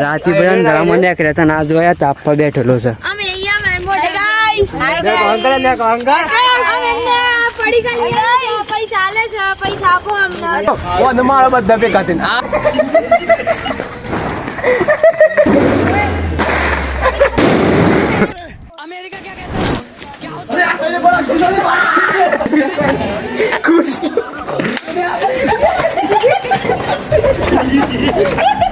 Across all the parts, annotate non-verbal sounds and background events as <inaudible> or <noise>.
રાતે બધા અંધારામાં નીકળ્યા હતા ને જોયા તાપમાં બેઠેલો છે. અમે અહીંયા મેં મોટે ગાઈસ અંકલ ને અંકલ. અમે અહીંયા પડી ગઈ પૈસા આલે છે પૈસા આપો અમને. મારા બધા ભેગા થઈને. આ. <laughs> <laughs>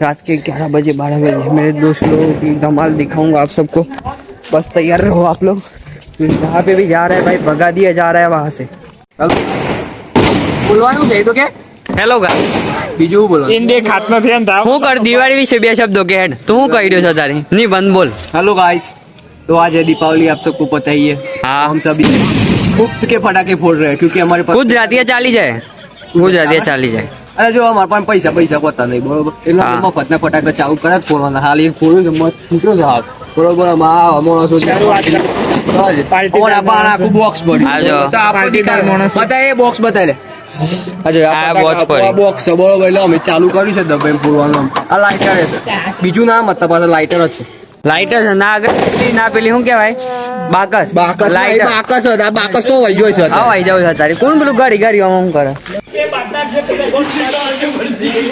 रात के ग्यारह बजे बारह बजे मेरे दोस्त लोगों की धमाल दिखाऊंगा आप सबको बस तैयार रहो आप लोग फिर जहाँ पे भी जा रहा है भाई भगा दिया जा रहा है वहां से બોલવાનું છે તો કે હેલો ગાય બીજું બોલો ઇન્દે ખાત નથી એમ તાવ હું કર દિવાળી વિશે બે શબ્દો કે હેડ તું હું કહી રહ્યો છો તારી ની બંધ બોલ हेलो गाइस तो आज है दीपावली आप सबको पता ही है हाँ। हम सभी मुफ्त के पटाखे फोड़ रहे हैं क्योंकि हमारे पास ગુજરાતી ચાલી જાય ગુજરાતી ચાલી જાય અરે જો મારા પાસે પૈસા પૈસા પોતા નહીં બરોબર? એટલે મફત ના ફટાકડા ચાલુ કરે જ ફોડવાના હાલ એ ફોડ્યું ને મત ફૂટ્યો છે હાલ. બરોબર. પાર્ટીદાર અમારા બહાર આખું બોક્સ પડ્યું આ જો. તો આપણે બતાય એ બોક્સ બતાય લે જો, બીજું નામ હતા પાછા લાઇટર જ છે. લાઇટર છે. ના આગળ ના પેલી શું કેવાય બાકસ. બાકસ લાઇટર બાકસ હતા બાકસ તો વહી છે આવો અત્યારે. જાવ છે તારી કોણ પેલું ગાડી ગાડી આમ આમ કરે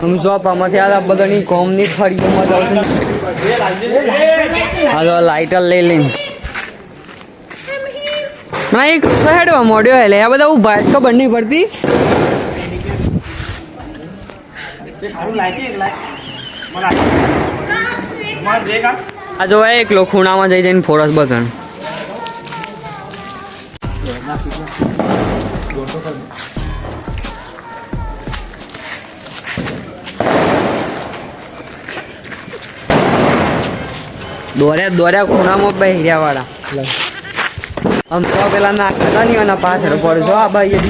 જોબ શોપામાંથી આ બધાની કોમની ફળીઓમાં હાલો લાઇટર લઈ લઈને. ના એક હેડવા મોડ્યો એટલે આ બધા ઊભા ખબર નહીં પડતી. આ જો એકલો ખૂણામાં જઈ જઈને ફોરસ બધાને. દોર્યા દોર્યા ખૂણામાં બહેર્યા વાળા આમ તો પેલા નાખતા નહીં એના પાછળ પડે જો આ ભાઈ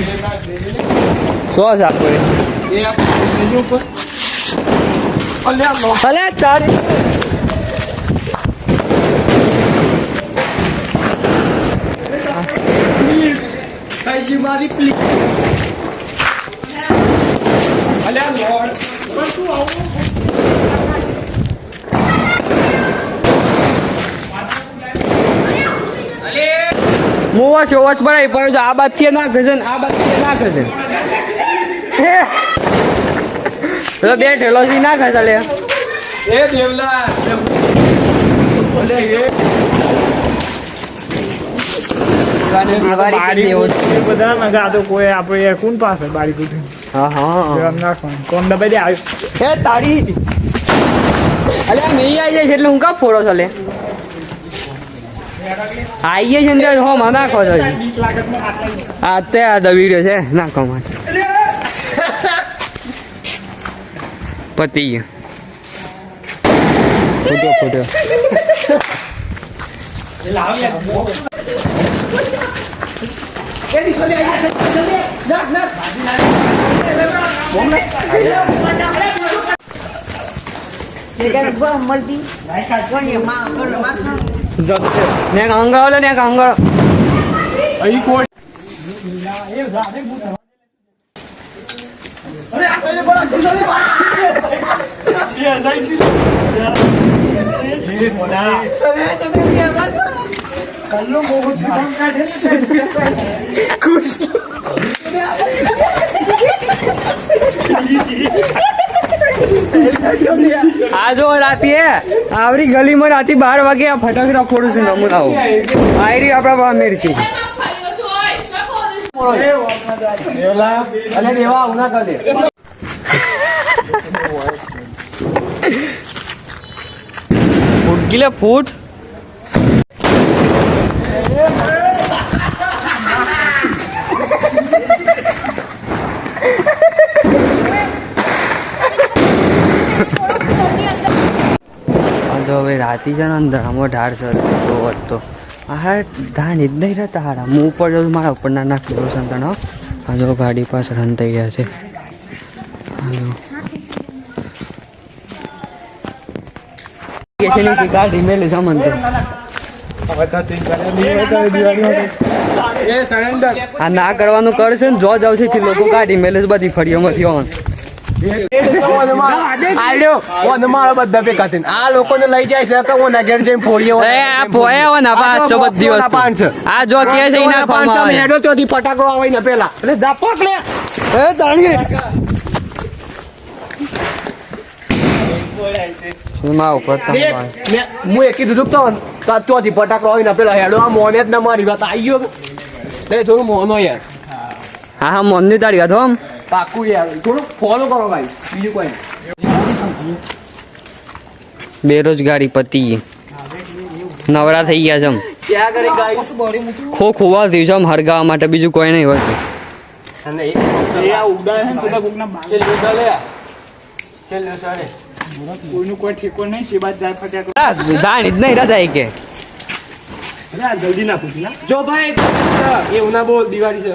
સો સાપો અલ્યા અલે તારી મુવા શોવચ ભરાય પણ આ બાતથી ના ગજન આ બાતથી ના એટલે બે ઢેલો થી ના ખસે લે. એ દેવલા? બધા નગા તો કોઈ આપણે કોણ પાસે બારી કુઠી હા હા. નાખવાનું. કોણ દબાઈ દે આવ્યું એ તારી અલ્યા નહીં આવી જાય છે એટલે હું કામ ફોડો છો લે? આઈએ છે ને હો માં નાખો લાગે તો આ તે આ દબી રહ્યો છે નાખો માં પતી ગયો ફૂટ્યો ફૂટ્યો ને અંગાળો ને અંગાળો અહીં કોઈ આ જો હે. આવરી ગલીમાં રાતી બાર વાગે આ ફટાકડા ફોડું છું, નમૂનાઓ. આયરી આપણા મિર્ચી. અલે દેવા, આવું ના કરે ફૂટ ગીલે ફૂટ જો હવે રાતી છે ને અંધારામાં ઢાળ સર તો તો આ ધાન જ નહીં રહેતા હારા. હું ઉપર જાઉં મારા ઉપર ના નાખી દઉં સંતાણ હો. આ ગાડી પાસ રન થઈ ગયા છે. જો. કે ગાડી મેલી સરેન્ડર આ ના કરવાનું કરશે ને જો જાવ છે લોકો ગાડી મેલે બધી ફરીઓમાંથી ઓન આ લોકોને લઈ જાય છે કે ઓના ઘેર જઈને ફોડીએ આ પોયા હોય ને બધી વસ્તુ આ જો કે છે ઈ નાખવામાં હેડો ત્યાંથી ફટાકડો આવે પેલા આવી ને પેલા હેડો આ મોને જ ના મારી વાત આવી ગયો થોડું મોનો યાર હા હા મોનની તારી વાત હો. પાકું યાર થોડું ફોલો કરો ભાઈ બીજું કોઈ નહીં. બેરોજગારી પતી નવરા થઈ ગયા છે. ખો ખોવા થયું છે આમ હરગાવા માટે બીજું કોઈ નહીં કોઈનું કોઈ ઠેકો જાય જાણી જ કે. જલ્દી નાખું જો ભાઈ એવું ના બોલ દિવાળી છે.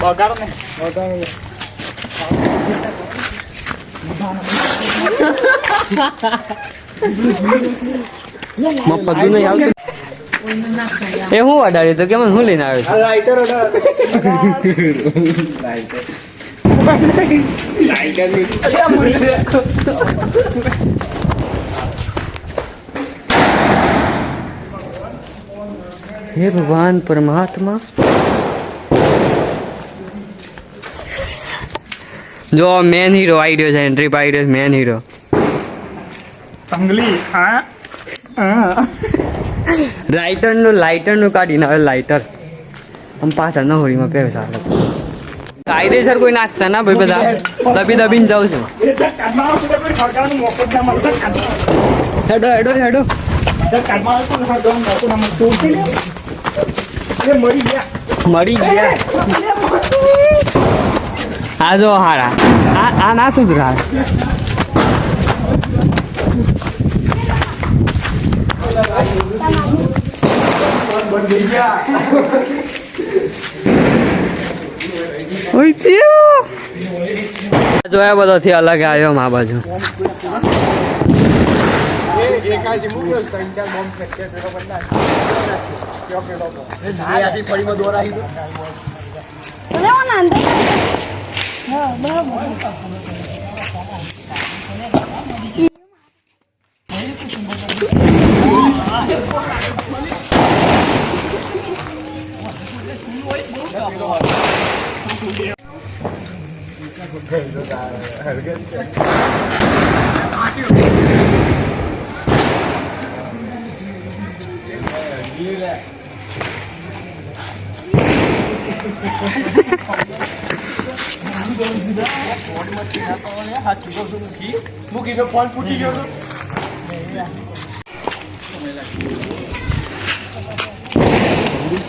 બગાડો ને બગાડો મફત નહીં આવતું એ હું અડાડ્યું તો કેમ હું લઈને આવ્યો છું લાઈટર હે ભગવાન પરમાત્મા. જો મેન હીરો આઈડિયો છે એન્ટ્રી આઈડિયો મેન હીરો તંગલી હા? હા. રાઇટરનું લાઇટરનું કાઢીને આવે લાઇટર આમ પાછા ન હોળીમાં પહેરે ચાલે કાયદેસર કોઈ નાખતા ના ભાઈ બધા. દબી દબીને જાઉં છું. હેડો તો કાઢમાં આવશે ગયા. કોઈ સરકારનું આ આ ના સુધરા. જોયા બધાથી અલગ આવ્યો મળે ઉઠી લે. એ મરી ગયા મળી ગયા આ જો હારા આ આ ના સુધરા ઓય તેવો જોયા બધોથી અલગ આવ્યો મા બાજુ ફળીમાં દોરાઈ લેવાના અંદર હા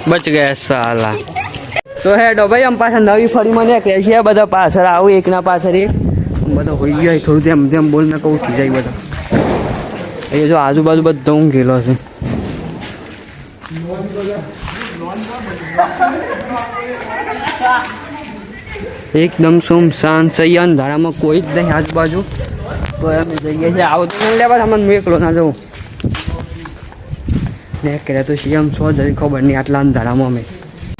બચ ગયા સાલા. તો હેડો ભાઈ, આમ પાછા નવી ફરી મને કહે છે બધા પાછળ આવું, એકના પાછળ એક બધા હોઈ ગયા, થોડું તેમ તેમ બોલ ને કહું થઈ જાય બધા. એ જો આજુબાજુ બધો હું ઊંઘેલો છે. એકદમ સુમસાન સૈયાન અંધારામાં કોઈ જ નહીં આજુબાજુ. તો અમે જઈએ છીએ. આવો તો લેવા તમને હું એકલો ના જવું ને કરે તો સીએમ સો જરી ખબર નહીં આટલા અંધારામાં અમે.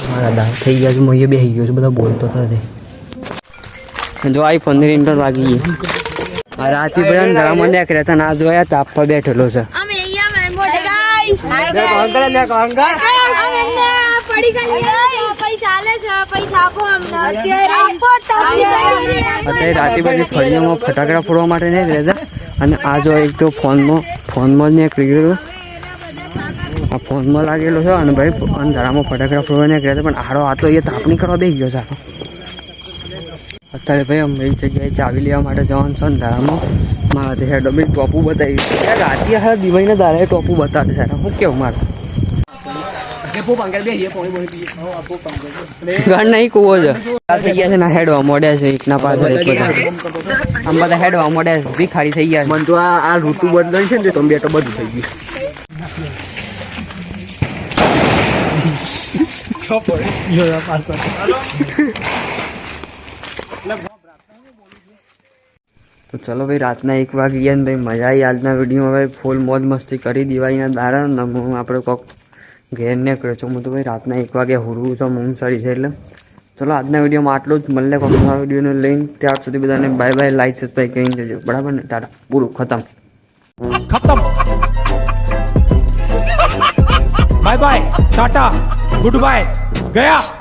મારા દા થઈ ગયા છે હું અહીંયા બેસી ગયો છું બધા બોલતો થશે જો આઈ પંદર મિનિટ વાગી ગઈ આ રાતે બધા અંધારામાં નીકળ્યા હતા ના જોયા તાપ પર બેઠેલો છે. પડી ગઈ. પૈસા આલે છે પૈસા આપો અમને. અત્યારે રાતે બધી ફળિયામાં ફટાકડા ફોડવા માટે નહીં રહેતા અને આ જો એક તો ફોનમાં ફોનમાં જ નીકળી ગયું આ ફોનમાં લાગેલો છે અને ભાઈ અંધારામાં ફટાકડા ફોડવા નહીં રહેતા પણ આડો આ તો એ તાપણી કરવા બેસી ગયો સારો અત્યારે ભાઈ અમે એક જગ્યાએ ચાવી લેવા માટે જવાનું છે અંધારામાં મારા તે હેડો બી ટોપું બતાવી રાતે હા દિવાળીના દારાએ ટોપું બતાવે સાહેબ હું કેવું મારું? ઘર નહીં કૂવો છે. થઈ ગયા છે ને હેડવા મોડ્યા છે એકના પાછળ એક બધા. આમ બધા હેડવા મોડ્યા છે ભીખારી થઈ ગયા છે. મન તો આ આ ઋતુ બદલાઈ છે ને તો બે બધું થઈ ગયું. તો ચલો ભાઈ રાતના એક વાગી ગયા ને ભાઈ મજા આવી આજના વિડીયોમાં ભાઈ ફૂલ મોજ મસ્તી કરી દિવાળીના દાડા. ને આપણે કોક ઘેર ને કર્યો છું. હું તો ભાઈ રાતના એક વાગે હુરવું છું ઊંઘ સારી છે એટલે. ચલો, આજના વિડીયોમાં આટલું જ. મળે કોક નવા વિડીયોને લઈને. ત્યાર સુધી બધાને બાય બાય લાઈક સબસ્ક્રાઈબ કરી દેજો. બરાબર ને? ટાટા. પૂરું. ખતમ. ખતમ. Bye bye ta-ta. Good bye ગયા.